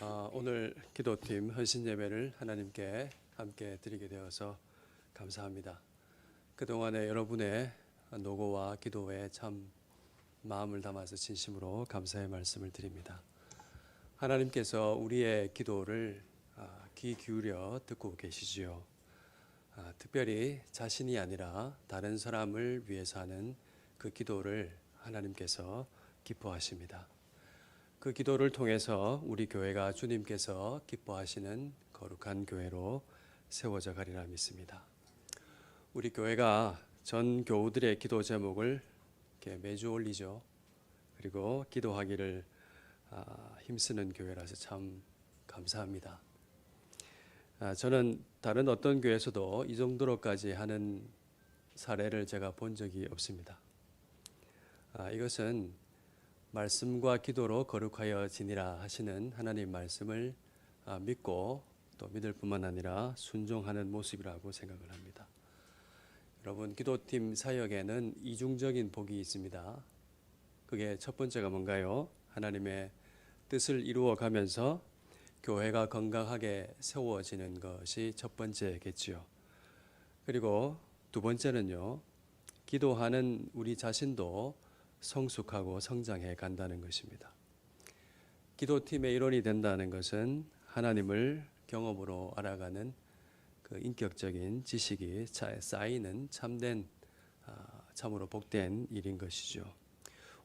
아, 오늘 기도팀 헌신 예배를 하나님께 함께 드리게 되어서 감사합니다. 그동안에 여러분의 노고와 기도에 참 마음을 담아서 진심으로 감사의 말씀을 드립니다. 하나님께서 우리의 기도를 아, 귀 기울여 듣고 계시지요. 아, 특별히 자신이 아니라 다른 사람을 위해서 하는 그 기도를 하나님께서 기뻐하십니다. 그 기도를 통해서 우리 교회가 주님께서 기뻐하시는 거룩한 교회로 세워져 가리라 믿습니다. 우리 교회가 전 교우들의 기도 제목을 매주 올리죠. 그리고 기도하기를 아, 힘쓰는 교회라서 참 감사합니다. 아, 저는 다른 어떤 교회에서도 이 정도로까지 하는 사례를 제가 본 적이 없습니다. 아, 이것은 말씀과 기도로 거룩하여 지니라 하시는 하나님 말씀을 아, 믿고 또 믿을 뿐만 아니라 순종하는 모습이라고 생각을 합니다. 여러분 기도팀 사역에는 이중적인 복이 있습니다. 그게 첫 번째가 뭔가요? 하나님의 뜻을 이루어 가면서 교회가 건강하게 세워지는 것이 첫 번째겠지요. 그리고 두 번째는요. 기도하는 우리 자신도 성숙하고 성장해 간다는 것입니다. 기도팀의 일원이 된다는 것은 하나님을 경험으로 알아가는 그 인격적인 지식이 쌓이는 참된 아, 참으로 복된 일인 것이죠.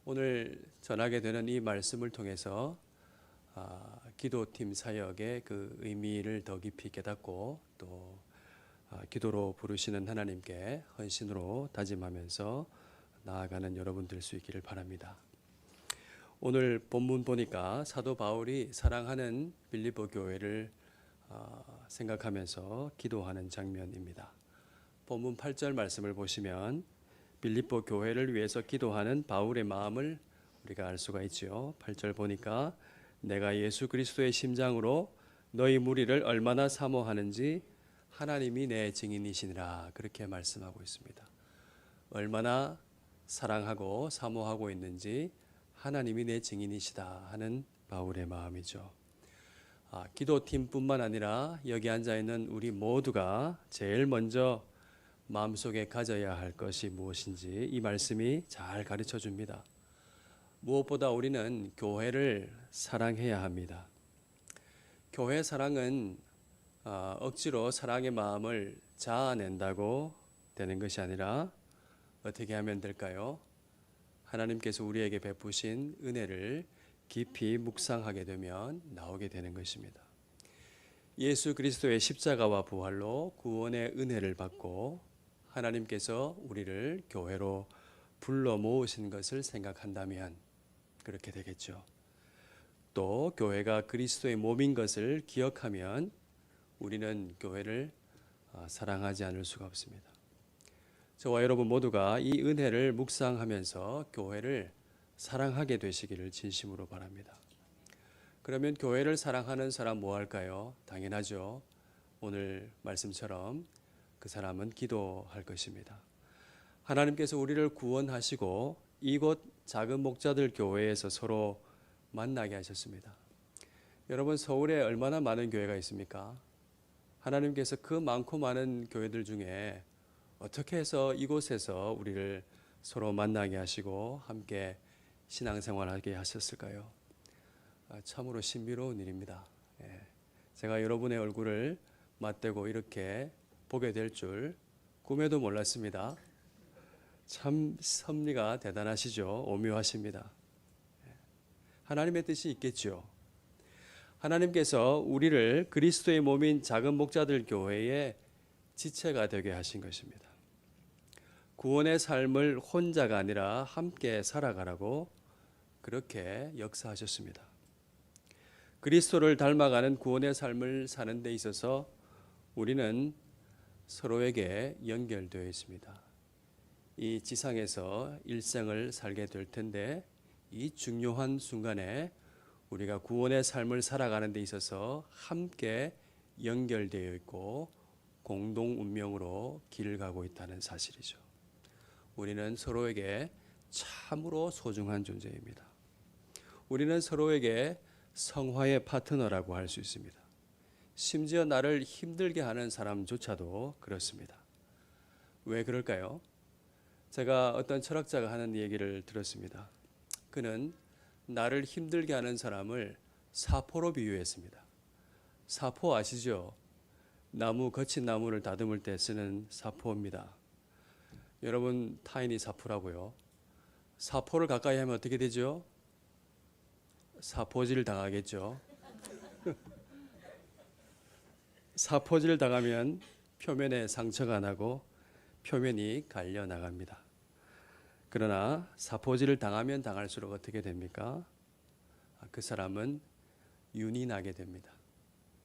오늘 전하게 되는 이 말씀을 통해서 아, 기도팀 사역의 그 의미를 더 깊이 깨닫고 또 아, 기도로 부르시는 하나님께 헌신으로 다짐하면서 나아가는 여러분 될 수 있기를 바랍니다. 오늘 본문 보니까 사도 바울이 사랑하는 빌리보 교회를 어, 생각하면서 기도하는 장면입니다. 본문 8절 말씀을 보시면 빌립보 교회를 위해서 기도하는 바울의 마음을 우리가 알 수가 있지요. 8절 보니까 내가 예수 그리스도의 심장으로 너희 무리를 얼마나 사모하는지 하나님이 내 증인이시니라 그렇게 말씀하고 있습니다. 얼마나 사랑하고 사모하고 있는지 하나님이 내 증인이시다 하는 바울의 마음이죠. 아, 기도팀뿐만 아니라 여기 앉아 있는 우리 모두가 제일 먼저 마음속에 가져야 할 것이 무엇인지 이 말씀이 잘 가르쳐 줍니다. 무엇보다 우리는 교회를 사랑해야 합니다. 교회 사랑은 어, 억지로 사랑의 마음을 자아낸다고 되는 것이 아니라 어떻게 하면 될까요? 하나님께서 우리에게 베푸신 은혜를 깊이 묵상하게 되면 나오게 되는 것입니다. 예수 그리스도의 십자가와 부활로 구원의 은혜를 받고 하나님께서 우리를 교회로 불러 모으신 것을 생각한다면 그렇게 되겠죠. 또 교회가 그리스도의 몸인 것을 기억하면 우리는 교회를 아, 사랑하지 않을 수가 없습니다. 저와 여러분 모두가 이 은혜를 묵상하면서 교회를 사랑하게 되시기를 진심으로 바랍니다. 그러면 교회를 사랑하는 사람 뭐 할까요? 당연하죠. 오늘 말씀처럼 그 사람은 기도할 것입니다. 하나님께서 우리를 구원하시고 이곳 작은 목자들 교회에서 서로 만나게 하셨습니다. 여러분 서울에 얼마나 많은 교회가 있습니까? 하나님께서 그 많고 많은 교회들 중에 어떻게 해서 이곳에서 우리를 서로 만나게 하시고 함께 신앙생활하게 하셨을까요? 아, 참으로 신비로운 일입니다. 예. 제가 여러분의 얼굴을 맞대고 이렇게 보게 될 줄 꿈에도 몰랐습니다. 참 섭리가 대단하시죠. 오묘하십니다. 예. 하나님의 뜻이 있겠죠. 하나님께서 우리를 그리스도의 몸인 작은 목자들 교회의 지체가 되게 하신 것입니다. 구원의 삶을 혼자가 아니라 함께 살아가라고 그렇게 역사하셨습니다. 그리스도를 닮아가는 구원의 삶을 사는 데 있어서 우리는 서로에게 연결되어 있습니다. 이 지상에서 일생을 살게 될 텐데 이 중요한 순간에 우리가 구원의 삶을 살아가는 데 있어서 함께 연결되어 있고 공동 운명으로 길을 가고 있다는 사실이죠. 우리는 서로에게 참으로 소중한 존재입니다. 우리는 서로에게 성화의 파트너라고 할 수 있습니다. 심지어 나를 힘들게 하는 사람조차도 그렇습니다. 왜 그럴까요? 제가 어떤 철학자가 하는 얘기를 들었습니다. 그는 나를 힘들게 하는 사람을 사포로 비유했습니다. 사포 아시죠? 나무 거친 나무를 다듬을 때 쓰는 사포입니다. 여러분 타인이 사포라고요. 사포를 가까이 하면 어떻게 되죠? 사포질 당하겠죠. 사포질 당하면 표면에 상처가 나고 표면이 갈려 나갑니다. 그러나 사포질을 당하면 당할수록 어떻게 됩니까? 아, 그 사람은 윤이 나게 됩니다.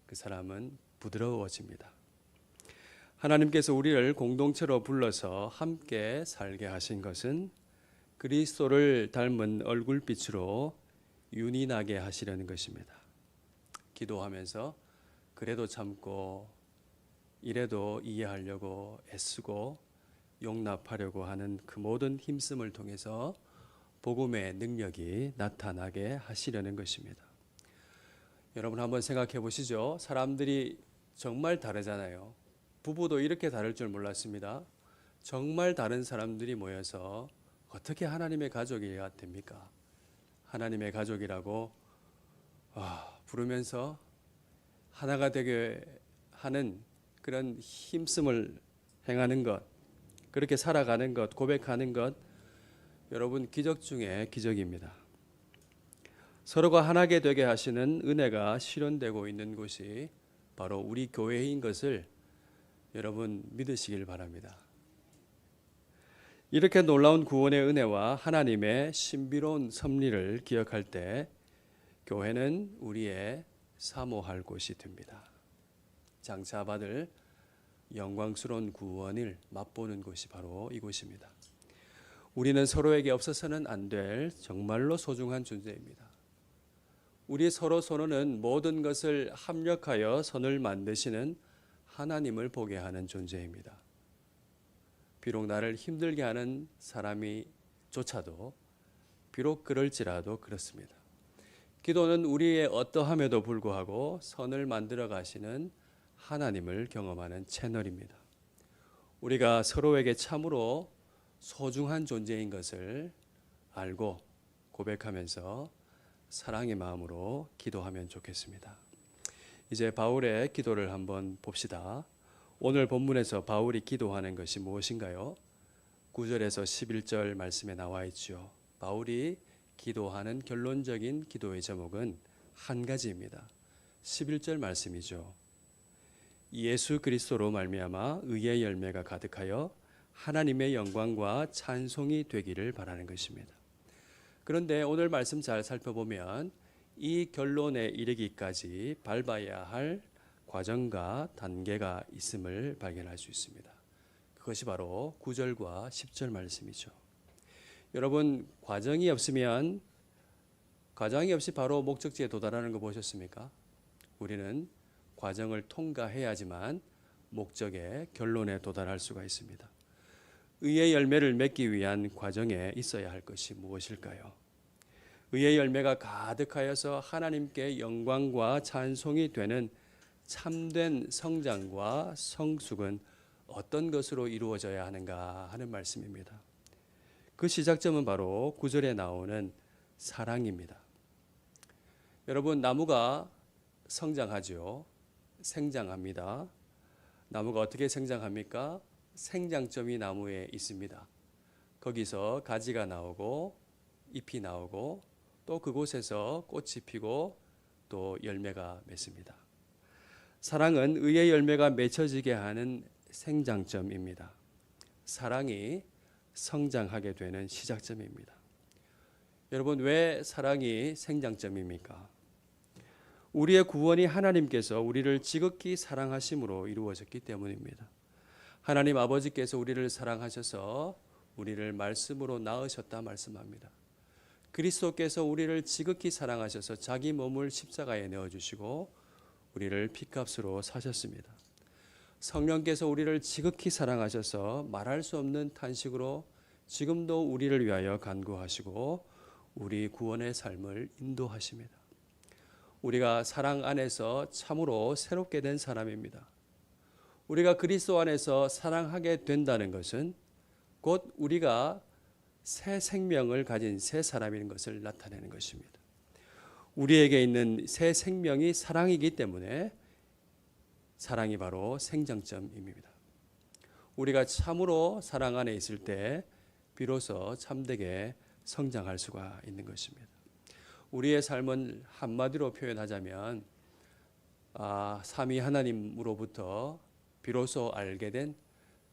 그 사람은 부드러워집니다. 하나님께서 우리를 공동체로 불러서 함께 살게 하신 것은 그리스도를 닮은 얼굴빛으로 윤이 나게 하시려는 것입니다. 기도하면서 그래도 참고 이래도 이해하려고 애쓰고 용납하려고 하는 그 모든 힘씀을 통해서 복음의 능력이 나타나게 하시려는 것입니다. 여러분 한번 생각해 보시죠. 사람들이 정말 다르잖아요. 부부도 이렇게 다를 줄 몰랐습니다. 정말 다른 사람들이 모여서 어떻게 하나님의 가족이가 됩니까? 하나님의 가족이라고 아, 부르면서 하나가 되게 하는 그런 힘씀을 행하는 것, 그렇게 살아가는 것, 고백하는 것, 여러분 기적 중에 기적입니다. 서로가 하나게 되게 하시는 은혜가 실현되고 있는 곳이 바로 우리 교회인 것을 여러분 믿으시길 바랍니다. 이렇게 놀라운 구원의 은혜와 하나님의 신비로운 섭리를 기억할 때 교회는 우리의 사모할 곳이 됩니다. 장차 받을 영광스러운 구원을 맛보는 곳이 바로 이곳입니다. 우리는 서로에게 없어서는 안 될 정말로 소중한 존재입니다. 우리 서로 서로는 모든 것을 합력하여 선을 만드시는 하나님을 보게 하는 존재입니다. 비록 나를 힘들게 하는 사람이 조차도 비록 그럴지라도 그렇습니다. 기도는 우리의 어떠함에도 불구하고 선을 만들어 가시는 하나님을 경험하는 채널입니다. 우리가 서로에게 참으로 소중한 존재인 것을 알고 고백하면서 사랑의 마음으로 기도하면 좋겠습니다. 이제 바울의 기도를 한번 봅시다. 오늘 본문에서 바울이 기도하는 것이 무엇인가요? 9절에서 11절 말씀에 나와 있죠. 바울이 기도하는 결론적인 기도의 제목은 한 가지입니다. 11절 말씀이죠. 예수 그리스도로 말미암아 의의 열매가 가득하여 하나님의 영광과 찬송이 되기를 바라는 것입니다. 그런데 오늘 말씀 잘 살펴보면 이 결론에 이르기까지 밟아야 할 과정과 단계가 있음을 발견할 수 있습니다. 그것이 바로 9절과 10절 말씀이죠. 여러분, 과정이 없으면 과정이 없이 바로 목적지에 도달하는 거 보셨습니까? 우리는 과정을 통과해야지만 목적의 결론에 도달할 수가 있습니다. 의의 열매를 맺기 위한 과정에 있어야 할 것이 무엇일까요? 의의 열매가 가득하여서 하나님께 영광과 찬송이 되는 참된 성장과 성숙은 어떤 것으로 이루어져야 하는가 하는 말씀입니다. 그 시작점은 바로 구절에 나오는 사랑입니다. 여러분 나무가 성장하죠. 생장합니다. 나무가 어떻게 생장합니까? 생장점이 나무에 있습니다. 거기서 가지가 나오고 잎이 나오고 또 그곳에서 꽃이 피고 또 열매가 맺습니다. 사랑은 의의 열매가 맺혀지게 하는 생장점입니다. 사랑이 성장하게 되는 시작점입니다. 여러분, 왜 사랑이 생장점입니까? 우리의 구원이 하나님께서 우리를 지극히 사랑하심으로 이루어졌기 때문입니다. 하나님 아버지께서 우리를 사랑하셔서 우리를 말씀으로 낳으셨다 말씀합니다. 그리스도께서 우리를 지극히 사랑하셔서 자기 몸을 십자가에 내어 주시고 우리를 피값으로 사셨습니다. 성령께서 우리를 지극히 사랑하셔서 말할 수 없는 탄식으로 지금도 우리를 위하여 간구하시고 우리 구원의 삶을 인도하십니다. 우리가 사랑 안에서 참으로 새롭게 된 사람입니다. 우리가 그리스도 안에서 사랑하게 된다는 것은 곧 우리가 새 생명을 가진 새 사람인 것을 나타내는 것입니다. 우리에게 있는 새 생명이 사랑이기 때문에 사랑이 바로 생장점입니다. 우리가 참으로 사랑 안에 있을 때 비로소 참되게 성장할 수가 있는 것입니다. 우리의 삶은 한마디로 표현하자면 아, 삼위 하나님으로부터 비로소 알게 된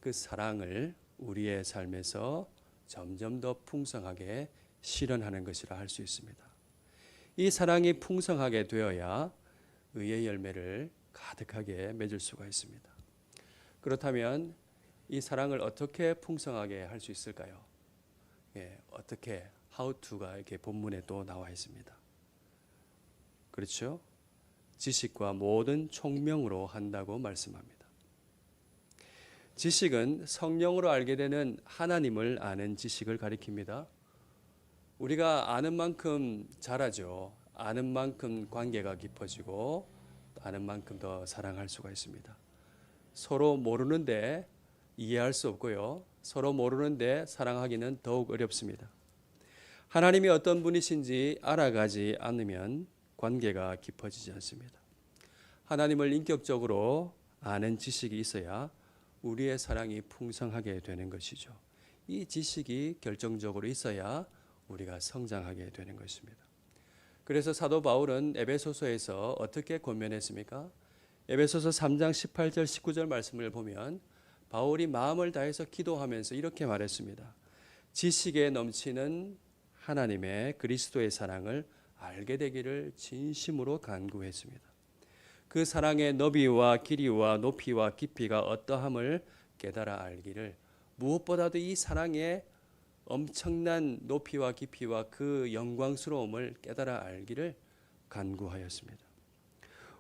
그 사랑을 우리의 삶에서 점점 더 풍성하게 실현하는 것이라 할 수 있습니다. 이 사랑이 풍성하게 되어야 의의 열매를 가득하게 맺을 수가 있습니다. 그렇다면 이 사랑을 어떻게 풍성하게 할 수 있을까요? 예, 어떻게 how to가 이렇게 본문에 또 나와 있습니다. 그렇죠? 지식과 모든 총명으로 한다고 말씀합니다. 지식은 성령으로 알게 되는 하나님을 아는 지식을 가리킵니다. 우리가 아는 만큼 잘하죠. 아는 만큼 관계가 깊어지고 아는 만큼 더 사랑할 수가 있습니다. 서로 모르는데 이해할 수 없고요. 서로 모르는데 사랑하기는 더욱 어렵습니다. 하나님이 어떤 분이신지 알아가지 않으면 관계가 깊어지지 않습니다. 하나님을 인격적으로 아는 지식이 있어야 우리의 사랑이 풍성하게 되는 것이죠. 이 지식이 결정적으로 있어야 우리가 성장하게 되는 것입니다. 그래서 사도 바울은 에베소서에서 어떻게 권면했습니까? 에베소서 3장 18절 19절 말씀을 보면 바울이 마음을 다해서 기도하면서 이렇게 말했습니다. 지식에 넘치는 하나님의 그리스도의 사랑을 알게 되기를 진심으로 간구했습니다. 그 사랑의 너비와 길이와 높이와 깊이가 어떠함을 깨달아 알기를 무엇보다도 이 사랑의 엄청난 높이와 깊이와 그 영광스러움을 깨달아 알기를 간구하였습니다.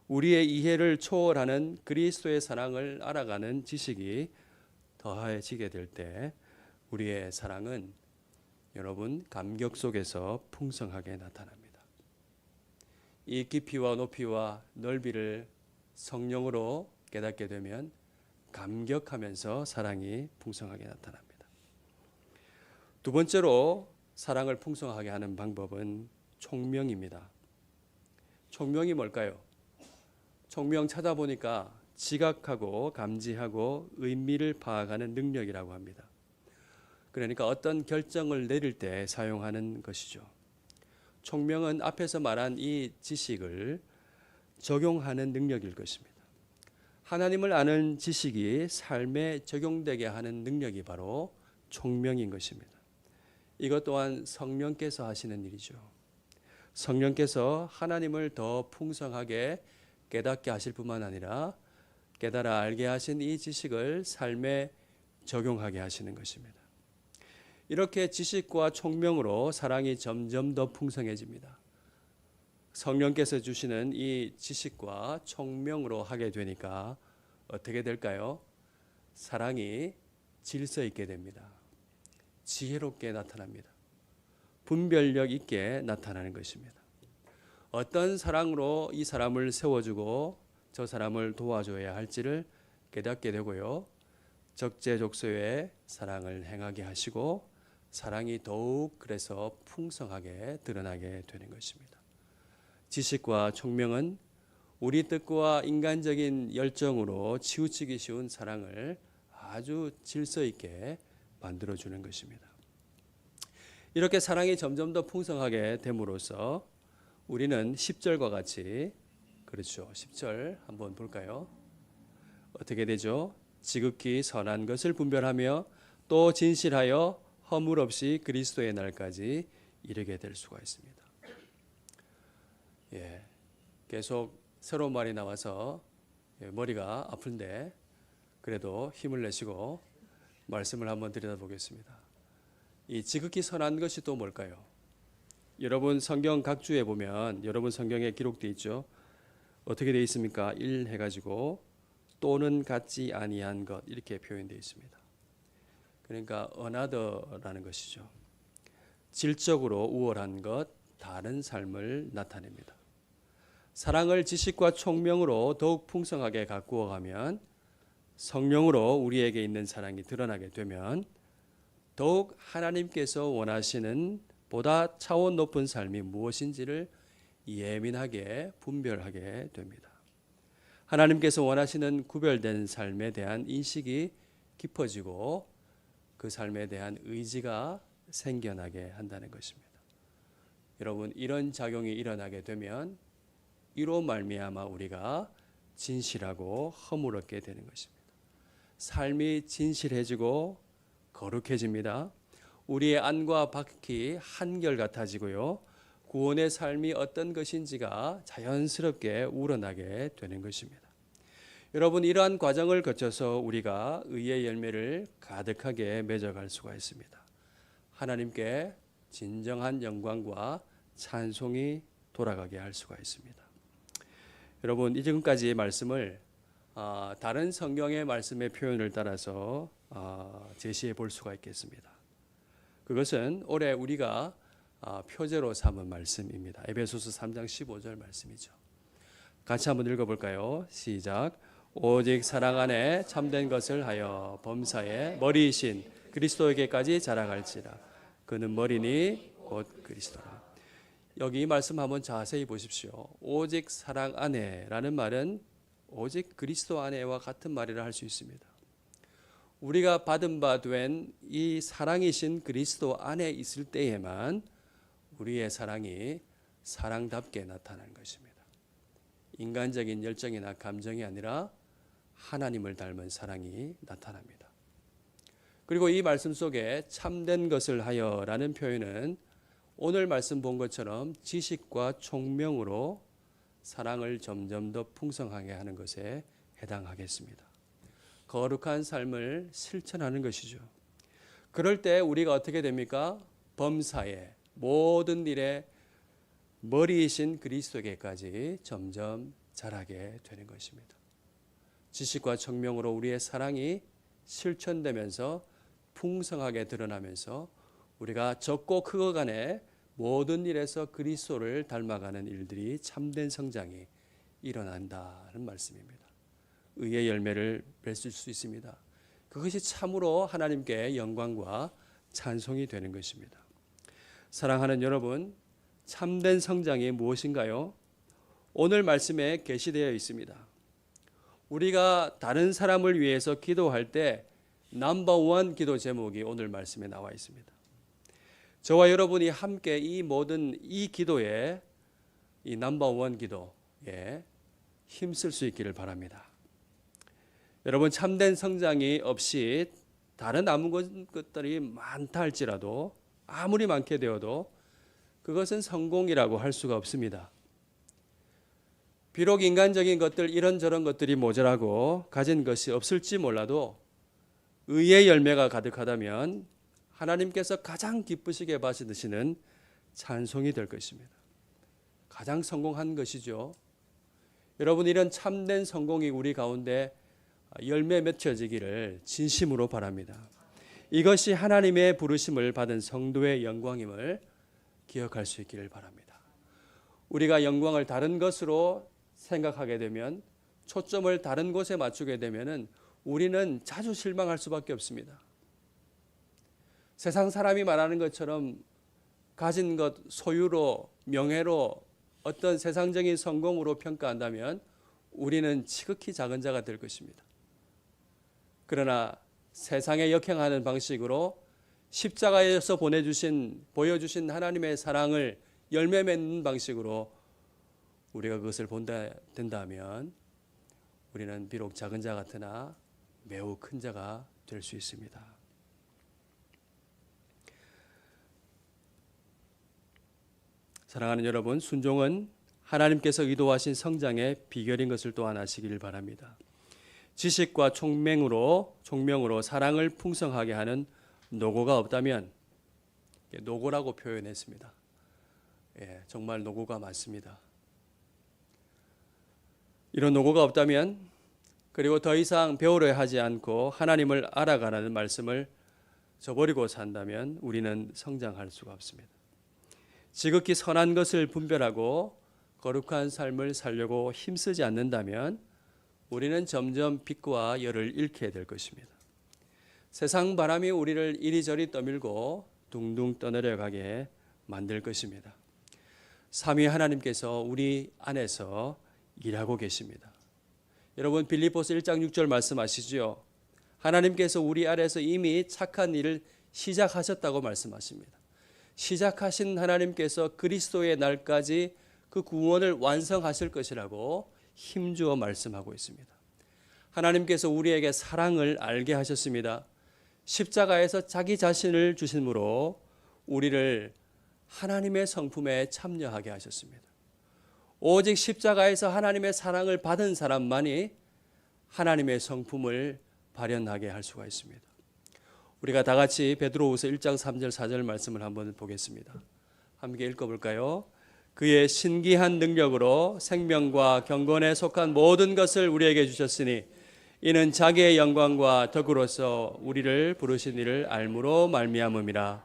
우리의 이해를 초월하는 그리스도의 사랑을 알아가는 지식이 더해지게 될 때 우리의 사랑은 여러분 감격 속에서 풍성하게 나타납니다. 이 깊이와 높이와 넓이를 성령으로 깨닫게 되면 감격하면서 사랑이 풍성하게 나타납니다. 두 번째로 사랑을 풍성하게 하는 방법은 총명입니다. 총명이 뭘까요? 총명 찾아보니까 지각하고 감지하고 의미를 파악하는 능력이라고 합니다. 그러니까 어떤 결정을 내릴 때 사용하는 것이죠. 총명은 앞에서 말한 이 지식을 적용하는 능력일 것입니다. 하나님을 아는 지식이 삶에 적용되게 하는 능력이 바로 총명인 것입니다. 이것 또한 성령께서 하시는 일이죠. 성령께서 하나님을 더 풍성하게 깨닫게 하실 뿐만 아니라 깨달아 알게 하신 이 지식을 삶에 적용하게 하시는 것입니다. 이렇게 지식과 총명으로 사랑이 점점 더 풍성해집니다. 성령께서 주시는 이 지식과 총명으로 하게 되니까 어떻게 될까요? 사랑이 질서 있게 됩니다. 지혜롭게 나타납니다. 분별력 있게 나타나는 것입니다. 어떤 사랑으로 이 사람을 세워주고 저 사람을 도와줘야 할지를 깨닫게 되고요. 적재적소에 사랑을 행하게 하시고 사랑이 더욱 그래서 풍성하게 드러나게 되는 것입니다. 지식과 총명은 우리 뜻과 인간적인 열정으로 치우치기 쉬운 사랑을 아주 질서 있게 만들어 주는 것입니다. 이렇게 사랑이 점점 더 풍성하게 됨으로써 우리는 10절과 같이 그렇죠. 10절 한번 볼까요? 어떻게 되죠? 지극히 선한 것을 분별하며 또 진실하여 허물 없이 그리스도의 날까지 이르게 될 수가 있습니다. 예, 계속 새로운 말이 나와서 예, 머리가 아픈데 그래도 힘을 내시고 말씀을 한번 들여다보겠습니다. 이 지극히 선한 것이 또 뭘까요? 여러분 성경 각주에 보면 여러분 성경에 기록되어 있죠. 어떻게 되어 있습니까? 1 해가지고 또는 같지 아니한 것 이렇게 표현되어 있습니다. 그러니까 another라는 것이죠. 질적으로 우월한 것, 다른 삶을 나타냅니다. 사랑을 지식과 총명으로 더욱 풍성하게 가꾸어 가면 성령으로 우리에게 있는 사랑이 드러나게 되면 더욱 하나님께서 원하시는 보다 차원 높은 삶이 무엇인지를 예민하게 분별하게 됩니다. 하나님께서 원하시는 구별된 삶에 대한 인식이 깊어지고 그 삶에 대한 의지가 생겨나게 한다는 것입니다. 여러분 이런 작용이 일어나게 되면 이로 말미암아 우리가 진실하고 허물었게 되는 것입니다. 삶이 진실해지고 거룩해집니다. 우리의 안과 밖이 한결 같아지고요. 구원의 삶이 어떤 것인지가 자연스럽게 우러나게 되는 것입니다. 여러분 이러한 과정을 거쳐서 우리가 의의 열매를 가득하게 맺어갈 수가 있습니다. 하나님께 진정한 영광과 찬송이 돌아가게 할 수가 있습니다. 여러분 이 지금까지의 말씀을 아, 다른 성경의 말씀의 표현을 따라서 아, 제시해 볼 수가 있겠습니다. 그것은 올해 우리가 아, 표제로 삼은 말씀입니다. 에베소서 3장 15절 말씀이죠. 같이 한번 읽어볼까요? 시작. 오직 사랑 안에 참된 것을 하여 범사의 머리이신 그리스도에게까지 자라갈지라. 그는 머리니 곧 그리스도라. 여기 이 말씀 한번 자세히 보십시오. 오직 사랑 안에라는 말은 오직 그리스도 안에와 같은 말이라 할 수 있습니다. 우리가 받은 바 된 이 사랑이신 그리스도 안에 있을 때에만 우리의 사랑이 사랑답게 나타나는 것입니다. 인간적인 열정이나 감정이 아니라 하나님을 닮은 사랑이 나타납니다. 그리고 이 말씀 속에 참된 것을 하여라는 표현은 오늘 말씀 본 것처럼 지식과 총명으로 사랑을 점점 더 풍성하게 하는 것에 해당하겠습니다. 거룩한 삶을 실천하는 것이죠. 그럴 때 우리가 어떻게 됩니까? 범사에 모든 일에 머리이신 그리스도에게까지 점점 자라게 되는 것입니다. 지식과 청명으로 우리의 사랑이 실천되면서 풍성하게 드러나면서 우리가 적고 크고 간에 모든 일에서 그리스도를 닮아가는 일들이 참된 성장이 일어난다는 말씀입니다. 의의 열매를 맺을 수 있습니다. 그것이 참으로 하나님께 영광과 찬송이 되는 것입니다. 사랑하는 여러분, 참된 성장이 무엇인가요? 오늘 말씀에 게시되어 있습니다. 우리가 다른 사람을 위해서 기도할 때 넘버원 기도 제목이 오늘 말씀에 나와 있습니다. 저와 여러분이 함께 이 모든 이 기도에 이 넘버원 기도에 힘쓸 수 있기를 바랍니다. 여러분 참된 성장이 없이 다른 아무 것들이 많다 할지라도 아무리 많게 되어도 그것은 성공이라고 할 수가 없습니다. 비록 인간적인 것들 이런저런 것들이 모자라고 가진 것이 없을지 몰라도 의의 열매가 가득하다면 하나님께서 가장 기쁘시게 받으시는 찬송이 될 것입니다. 가장 성공한 것이죠. 여러분 이런 참된 성공이 우리 가운데 열매 맺혀지기를 진심으로 바랍니다. 이것이 하나님의 부르심을 받은 성도의 영광임을 기억할 수 있기를 바랍니다. 우리가 영광을 다른 것으로 생각하게 되면 초점을 다른 곳에 맞추게 되면은 우리는 자주 실망할 수밖에 없습니다. 세상 사람이 말하는 것처럼 가진 것, 소유로, 명예로 어떤 세상적인 성공으로 평가한다면 우리는 지극히 작은 자가 될 것입니다. 그러나 세상에 역행하는 방식으로 십자가에서 보내주신, 보여주신 하나님의 사랑을 열매 맺는 방식으로 우리가 그것을 본다 된다면 우리는 비록 작은 자 같으나 매우 큰 자가 될 수 있습니다. 사랑하는 여러분, 순종은 하나님께서 의도하신 성장의 비결인 것을 또한 아시기를 바랍니다. 지식과 총명으로 총명으로 사랑을 풍성하게 하는 노고가 없다면 노고라고 표현했습니다. 예, 정말 노고가 맞습니다. 이런 노고가 없다면 그리고 더 이상 배우려 하지 않고 하나님을 알아가라는 말씀을 저버리고 산다면 우리는 성장할 수가 없습니다. 지극히 선한 것을 분별하고 거룩한 삶을 살려고 힘쓰지 않는다면 우리는 점점 빛과 열을 잃게 될 것입니다. 세상 바람이 우리를 이리저리 떠밀고 둥둥 떠내려 가게 만들 것입니다. 삼위 하나님께서 우리 안에서 일하고 계십니다. 여러분 빌립보서 1장 6절 말씀하시죠. 하나님께서 우리 안에서 이미 착한 일을 시작하셨다고 말씀하십니다. 시작하신 하나님께서 그리스도의 날까지 그 구원을 완성하실 것이라고 힘주어 말씀하고 있습니다. 하나님께서 우리에게 사랑을 알게 하셨습니다. 십자가에서 자기 자신을 주심으로 우리를 하나님의 성품에 참여하게 하셨습니다. 오직 십자가에서 하나님의 사랑을 받은 사람만이 하나님의 성품을 발현하게 할 수가 있습니다. 우리가 다 같이 베드로후서 1장 3절 4절 말씀을 한번 보겠습니다. 함께 읽어 볼까요? 그의 신기한 능력으로 생명과 경건에 속한 모든 것을 우리에게 주셨으니 이는 자기의 영광과 덕으로서 우리를 부르신 이를 알므로 말미암음이라.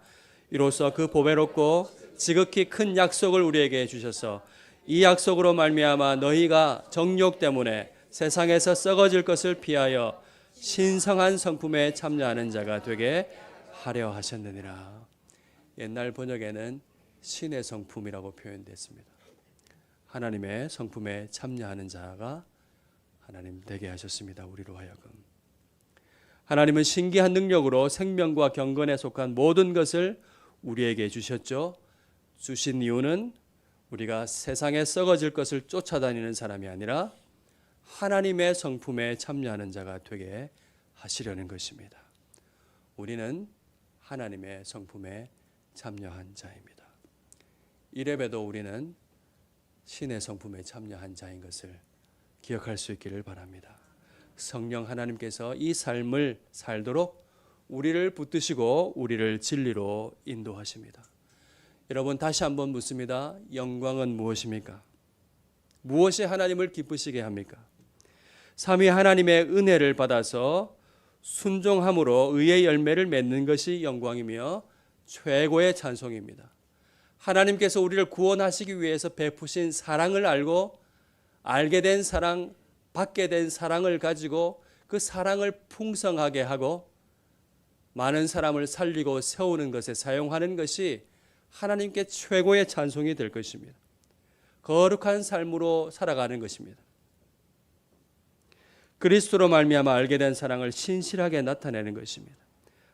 이로써 그 보배롭고 지극히 큰 약속을 우리에게 주셔서 이 약속으로 말미암아 너희가 정욕 때문에 세상에서 썩어질 것을 피하여 신성한 성품에 참여하는 자가 되게 하려 하셨느니라. 옛날 번역에는 신의 성품이라고 표현됐습니다. 하나님의 성품에 참여하는 자가 하나님 되게 하셨습니다. 우리로 하여금. 하나님은 신기한 능력으로 생명과 경건에 속한 모든 것을 우리에게 주셨죠. 주신 이유는 우리가 세상에 썩어질 것을 쫓아다니는 사람이 아니라 하나님의 성품에 참여하는 자가 되게 하시려는 것입니다. 우리는 하나님의 성품에 참여한 자입니다. 이래봬도 우리는 신의 성품에 참여한 자인 것을 기억할 수 있기를 바랍니다. 성령 하나님께서 이 삶을 살도록 우리를 붙드시고 우리를 진리로 인도하십니다. 여러분 다시 한번 묻습니다. 영광은 무엇입니까? 무엇이 하나님을 기쁘시게 합니까? 삼위 하나님의 은혜를 받아서 순종함으로 의의 열매를 맺는 것이 영광이며 최고의 찬송입니다. 하나님께서 우리를 구원하시기 위해서 베푸신 사랑을 알고 알게 된 사랑, 받게 된 사랑을 가지고 그 사랑을 풍성하게 하고 많은 사람을 살리고 세우는 것에 사용하는 것이 하나님께 최고의 찬송이 될 것입니다. 거룩한 삶으로 살아가는 것입니다. 그리스도로 말미암아 알게 된 사랑을 신실하게 나타내는 것입니다.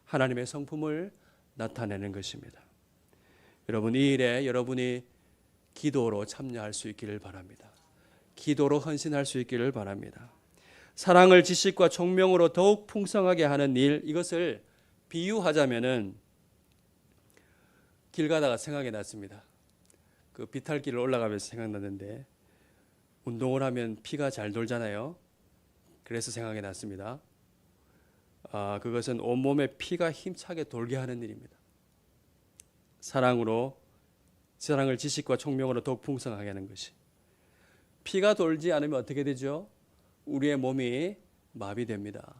하나님의 성품을 나타내는 것입니다. 여러분 이 일에 여러분이 기도로 참여할 수 있기를 바랍니다. 기도로 헌신할 수 있기를 바랍니다. 사랑을 지식과 총명으로 더욱 풍성하게 하는 일 이것을 비유하자면은 길 가다가 생각이 났습니다. 그 비탈길을 올라가면서 생각났는데 운동을 하면 피가 잘 돌잖아요. 그래서 생각이 났습니다. 아, 그것은 온몸에 피가 힘차게 돌게 하는 일입니다. 사랑으로 사랑을 지식과 총명으로 더욱 풍성하게 하는 것이 피가 돌지 않으면 어떻게 되죠? 우리의 몸이 마비됩니다.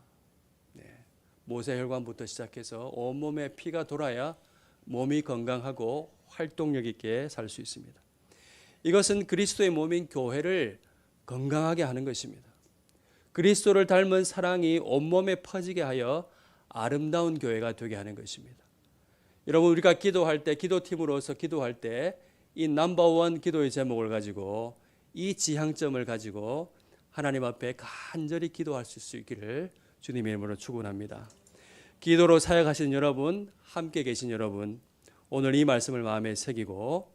네. 모세혈관부터 시작해서 온몸에 피가 돌아야 몸이 건강하고 활동력 있게 살 수 있습니다. 이것은 그리스도의 몸인 교회를 건강하게 하는 것입니다. 그리스도를 닮은 사랑이 온몸에 퍼지게 하여 아름다운 교회가 되게 하는 것입니다. 여러분 우리가 기도할 때 기도팀으로서 기도할 때 이 넘버원 기도의 제목을 가지고 이 지향점을 가지고 하나님 앞에 간절히 기도할 수 있기를 주님의 이름으로 축원합니다. 기도로 사역하신 여러분, 함께 계신 여러분, 오늘 이 말씀을 마음에 새기고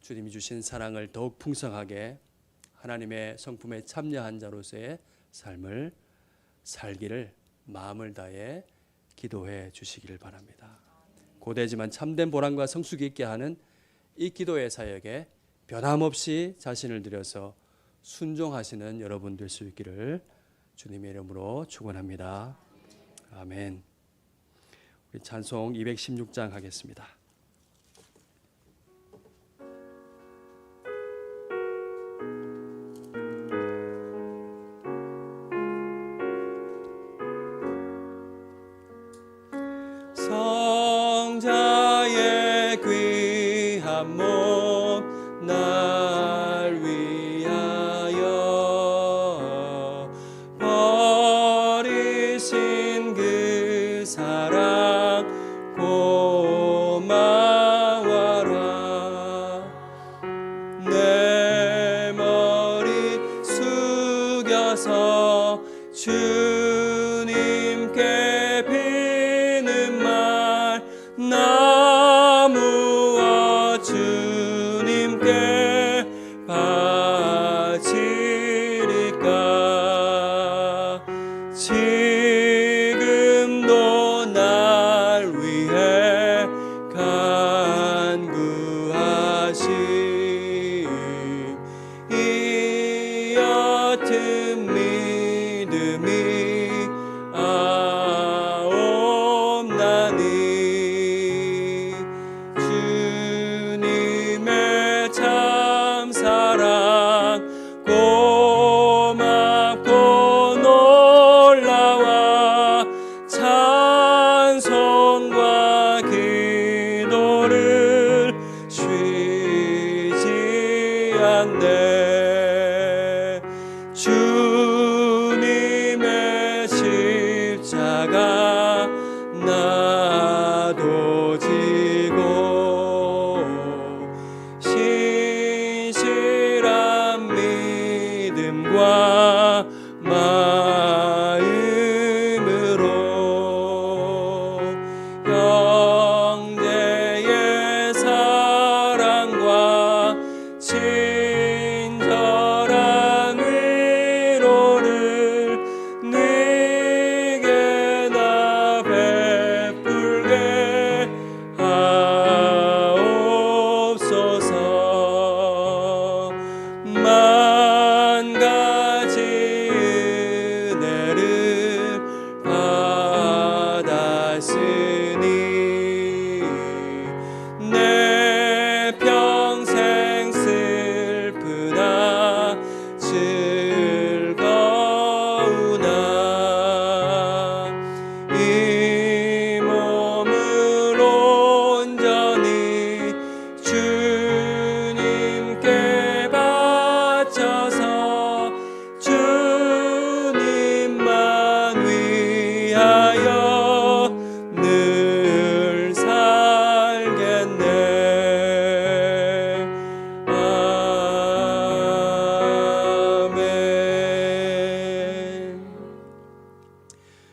주님이 주신 사랑을 더욱 풍성하게 하나님의 성품에 참여한 자로서의 삶을 살기를 마음을 다해 기도해 주시기를 바랍니다. 고되지만 참된 보람과 성숙이 있게 하는 이 기도의 사역에 변함없이 자신을 들여서 순종하시는 여러분 될 수 있기를 주님의 이름으로 축원합니다. 아멘. 우리 찬송 216장 하겠습니다. to